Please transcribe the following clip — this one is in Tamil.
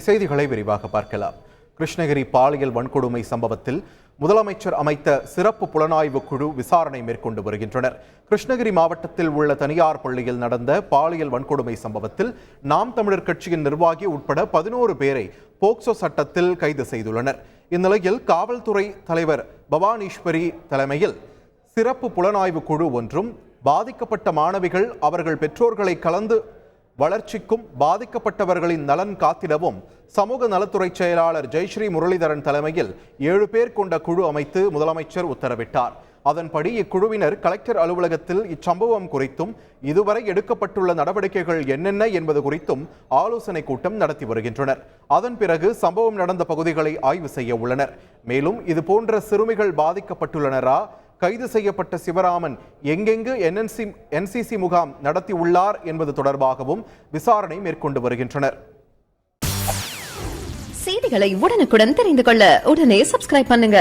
செய்திகளை விரிவாக பார்க்கலாம். கிருஷ்ணகிரி பாலியல் வன்கொடுமை சம்பவத்தில் முதலமைச்சர் அமைத்த சிறப்பு புலனாய்வு குழு விசாரணை மேற்கொண்டு வருகின்றனர். கிருஷ்ணகிரி மாவட்டத்தில் உள்ள தனியார் பள்ளியில் நடந்த பாலியல் வன்கொடுமை சம்பவத்தில் நாம் தமிழர் கட்சியின் நிர்வாகி உட்பட பதினோரு பேரை போக்சோ சட்டத்தில் கைது செய்துள்ளனர். இந்நிலையில் காவல்துறை தலைவர் பவானீஸ்வரி தலைமையில் சிறப்பு புலனாய்வு குழு ஒன்றும் பாதிக்கப்பட்ட மாணவிகள் அவர்கள் பெற்றோர்களை கலந்து வளர்ச்சிக்கும் பாதிக்கப்பட்டவர்களின் நலன் காத்திடவும் சமூக நலத்துறை செயலாளர் ஜெய்ஸ்ரீ முரளிதரன் தலைமையில் ஏழு பேர் கொண்ட குழு அமைத்து முதலமைச்சர் உத்தரவிட்டார். அதன்படி இக்குழுவினர் கலெக்டர் அலுவலகத்தில் இச்சம்பவம் குறித்தும் இதுவரை எடுக்கப்பட்டுள்ள நடவடிக்கைகள் என்னென்ன என்பது குறித்தும் ஆலோசனை கூட்டம் நடத்தி வருகின்றனர். அதன் பிறகு சம்பவம் நடந்த பகுதிகளை ஆய்வு செய்ய உள்ளனர். மேலும் இதுபோன்ற சிறுமிகள் பாதிக்கப்பட்டுள்ளனரா கைது செய்யப்பட்ட சிவராமன் எங்கெங்கு என்என்சி என்சிசி முகாம் நடத்தி உள்ளார் என்பது தொடர்பாகவும் விசாரணை மேற்கொண்டு வருகின்றனர். செய்திகளை உடனுக்குடன் தெரிந்து கொள்ள உடனே சப்ஸ்கிரைப் பண்ணுங்க.